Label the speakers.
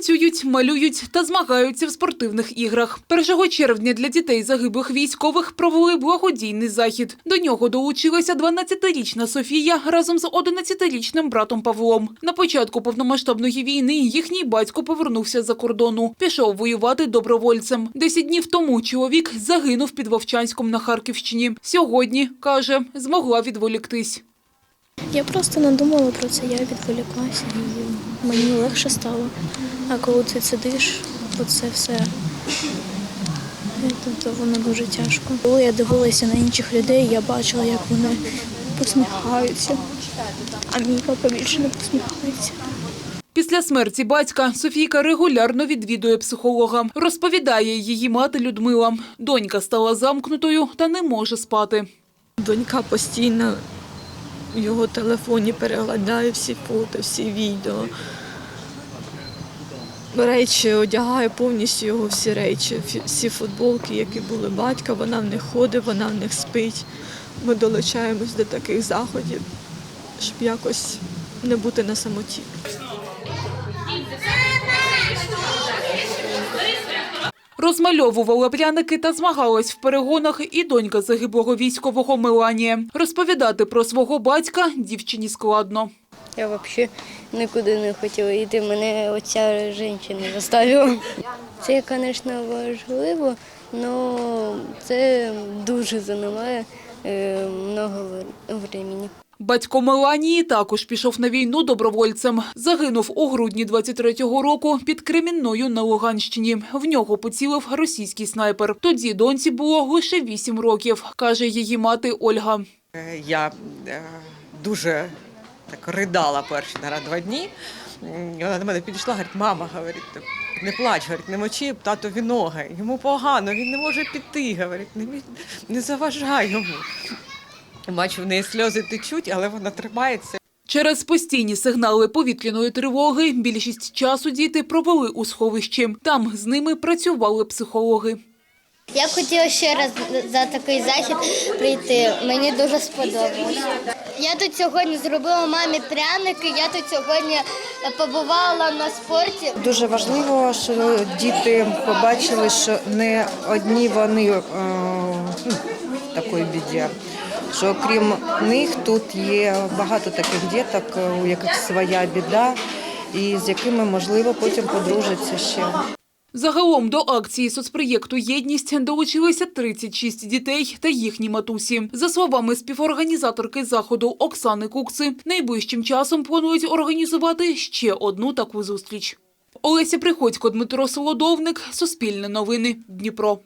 Speaker 1: Танцюють, малюють та змагаються в спортивних іграх. 1 червня для дітей загиблих військових провели благодійний захід. До нього долучилася 12-річна Софія разом з 11-річним братом Павлом. На початку повномасштабної війни їхній батько повернувся за кордону. Пішов воювати добровольцем. Десять днів тому чоловік загинув під Вовчанськом на Харківщині. Сьогодні, каже, змогла відволіктись.
Speaker 2: Я просто не думала про це, я відволіклася і мені легше стало. А коли ти сидиш, то це все тобто воно дуже тяжко. Коли я дивилася на інших людей, я бачила, як вони посміхаються, а мій папа більше не посміхається.
Speaker 1: Після смерті батька Софійка регулярно відвідує психолога. Розповідає її мати Людмила. Донька стала замкнутою та не може спати.
Speaker 3: Донька постійно в його телефоні переглядає всі фото, всі відео. Речі одягає повністю його всі речі, всі футболки, які були батька, вона в них ходить, вона в них спить. Ми долучаємось до таких заходів, щоб якось не бути на самоті.
Speaker 1: Розмальовувала пряники та змагалась в перегонах і донька загиблого військового Меланія. Розповідати про свого батька дівчині складно.
Speaker 4: Я взагалі нікуди не хотіла йти, мене оця жінка заставила. Це, звісно, важливо, але це дуже займає е, много времени.
Speaker 1: Батько Меланії також пішов на війну добровольцем. Загинув у грудні 23-го року під Кремінною на Луганщині. В нього поцілив російський снайпер. Тоді доньці було лише 8 років, каже її мати Ольга.
Speaker 5: Е, Я е, дуже так ридала перші наверно, два дні. Вона до мене підійшла, говорить, мама, говорить, не плач, говорить, не мочи татові ноги. Йому погано, він не може піти, говорить, не, не заважай йому. Бачу, в неї сльози течуть, але вона тримається.
Speaker 1: Через постійні сигнали повітряної тривоги більшість часу діти провели у сховищі. Там з ними працювали психологи.
Speaker 6: Я б хотіла ще раз за такий захід прийти. Мені дуже сподобалось. Я тут сьогодні зробила мамі пряники. Я тут сьогодні побувала на спорті.
Speaker 7: Дуже важливо, що діти побачили, що не одні вони е, ну, в такої біді. Що окрім них тут є багато таких діток, у яких своя біда, і з якими можливо потім подружаться ще.
Speaker 1: Загалом до акції соцпроєкту «Єдність» долучилися 36 дітей та їхні матусі. За словами співорганізаторки заходу Оксани Кукси, найближчим часом планують організувати ще одну таку зустріч. Олеся Приходько, Дмитро Солодовник, Суспільне новини, Дніпро.